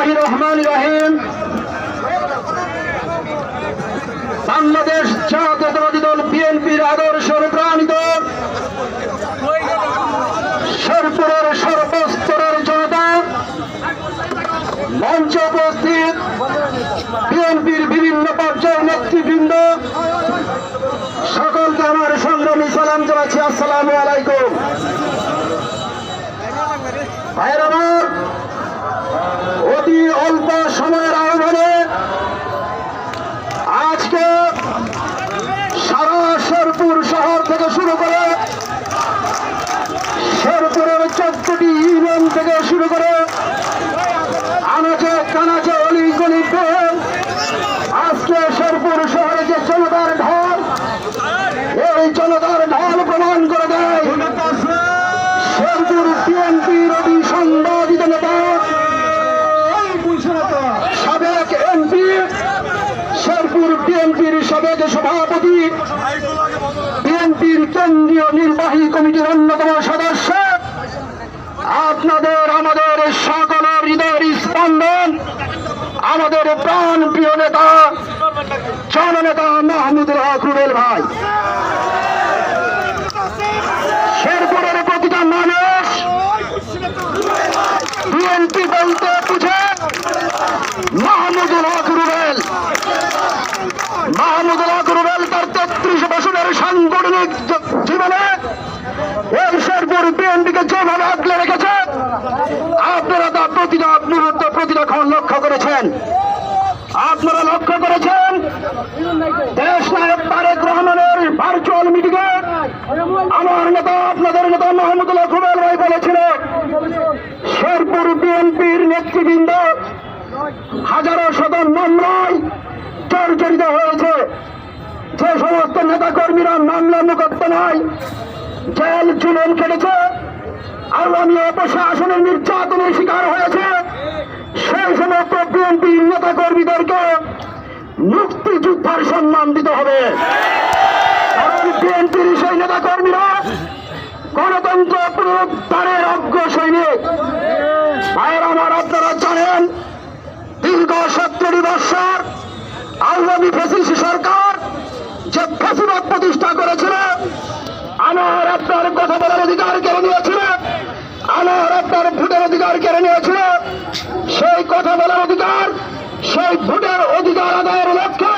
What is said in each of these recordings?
বিসমিল্লাহ রহমান রাহিম বাংলাদেশ জাতীয়তাবাদী দল বিএনপির আদর্শ অনুপ্রাণিত শেরপুরের সর্বস্তরের জনতা মঞ্চে উপস্থিত বিএনপির বিভিন্ন পর্যায়ের নেতৃবৃন্দ সকলকে আমার সংগ্রামী সালাম জানাচ্ছি আসসালামু আলাইকুম ভাইয়ের আমার অতি অল্প সময়ের আহ্বানে আজকে সারা শেরপুর শহর থেকে শুরু করে শেরপুরের চোদ্দটি ইউনিয়ন থেকে শুরু করে আনাচে কানাচে অলি গলি আজকে শেরপুর শহরে যে জনতার ঢল, এই জনতার ঢল প্রমাণ করে দেয়। শেরপুর বিএনপির অতি সংবাদিত নেতা, সাবেক এমপি শেরপুর বিএনপির সাবেক সভাপতি বিএনপির কেন্দ্রীয় নির্বাহী কমিটির অন্যতম সদস্য। আপনাদের, আমাদের সকলের হৃদয়ের স্পন্দন, আমাদের প্রাণ প্রিয় নেতা, জননেতা মাহমুদুল হক রুবেল ভাই। শেরপুরের প্রতিটা মানুষ বিএনপি বলতে বুঝে, মাহমুদুল হক রুবেল। মাহমুদুল হক রুবেল তার তেত্রিশ বছরের সাংগঠনিক জীবনে এই শেরপুর বিএনপিকে যেভাবে আগলে রেখেছে প্রতিটা মুহূর্তে প্রতিটা ক্ষণ লক্ষ্য করেছেন। আপনারা লক্ষ্য করেছেন? দেশ নায়ক তারেক রহমানের ভার্চুয়াল মিটিংয়ে আমার নেতা, আপনাদের নেতা মোহাম্মদুল্লাহ রুবেল ভাই বলেছিলেন, শেরপুর বিএনপির নেতৃবৃন্দ হাজারো শত মামলায় জর্জরিত হয়েছে। যে সমস্ত নেতা কর্মীরা মামলা মোকদ্দমায় জেল জুলুম খেটেছে আওয়ামী প্রশাসনের নির্যাতনের শিকার হয়েছে। সেই সমস্ত বিএনপির নেতা কর্মীদেরকে মুক্তিযোদ্ধার সম্মান দিতে হবে। বিএনপির সেই নেতা কর্মীরা গণতন্ত্র পুনরুদ্ধারের অজ্ঞ সৈনিক। ভাইয়ের, আমার আপনারা জানেন, দীর্ঘ সত্তরি বৎসর আওয়ামী ফেসিস সরকার যে ফেসিবাদ প্রতিষ্ঠা করেছিল, আমার আপনার কথা বলার অধিকার কেড়ে নিয়েছিল আমার আপনার ভোটের অধিকার কেড়ে নিয়েছিল। সেই কথা বলার অধিকার, সেই ভোটের অধিকার আদায়ের লক্ষ্যে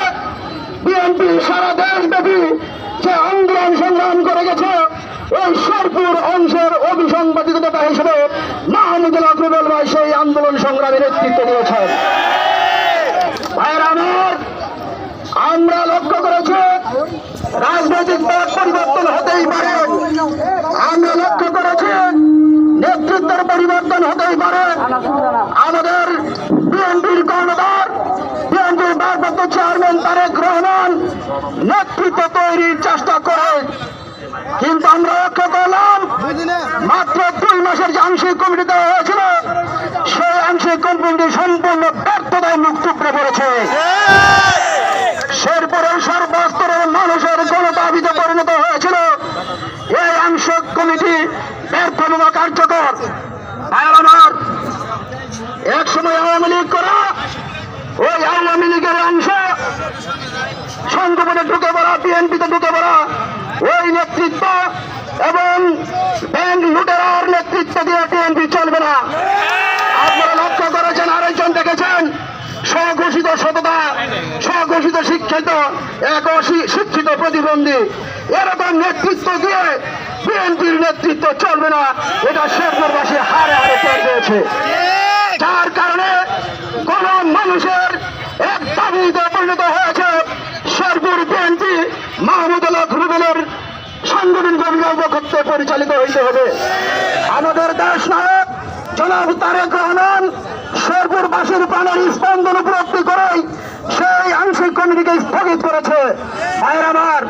বিএনপি সারা দেশব্যাপী যে আন্দোলন সংগ্রাম করে গেছে, ওই শেরপুর অংশের অভিসংবাদিত হিসেবে মাহমুদুল আকরুল ভাই সেই আন্দোলন সংগ্রামে নেতৃত্ব দিয়েছেন ভাইয়ের আমার আমরা লক্ষ্য করেছি রাজনৈতিক পথ পরিবর্তন হতেই পারে আমরা লক্ষ্য করেছি নেতৃত্বের পরিবর্তন হতেই পারে আমাদের বিএনপির কর্ণধার বিএনপির ভারপ্রাপ্ত চেয়ারম্যান তারেক রহমান নেতৃত্ব তৈরির চেষ্টা করে। কিন্তু আমরা লক্ষ্য করলাম, মাত্র দুই মাসের যে আংশিক কমিটি দেওয়া হয়েছিল, সেই আংশিক কমিটি সম্পূর্ণ ব্যর্থতায় মুখ টুকরে পড়েছে। শেরপুরের সর্বস্তরের মানুষের গণদাবিতে পরিণত হয়েছিল। এই আংশিক কমিটি ব্যর্থমূলক কার্যকর। এক সময় আওয়ামী লীগ করা, ওই সংগঠনে ঢুকে পড়া, বিএনপিতে ঢুকে পড়া। ওই নেতৃত্ব এবং ব্যাংক লুটেরার নেতৃত্ব দিয়ে বিএনপি চলবে না। আপনারা লক্ষ্য করেছেন, আরেকজন দেখেছেন, স্বঘোষিত সততা, স্বঘোষিত শিক্ষিত এক শিক্ষিত প্রতিবন্ধী। এরকম নেতৃত্ব দিয়ে বিএনপির নেতৃত্ব চলবে না। এটা শেরপুরবাসী হারে হারে টের পেয়েছে যার কারণে কোন মানুষের এক দাবিতে পরিণত হয়েছে। মাহমুদুল্লাহ সাংগঠনিক সাংগঠনিক অভিভাবকত্বে পরিচালিত হইতে হবে। আমাদের দেশ নায়ক জনাব তারেক রহমান শেরপুরবাসীর প্রাণের স্পন্দন উপলব্ধি করেই সেই আংশিক কমিটিকে স্থগিত করেছে। আমার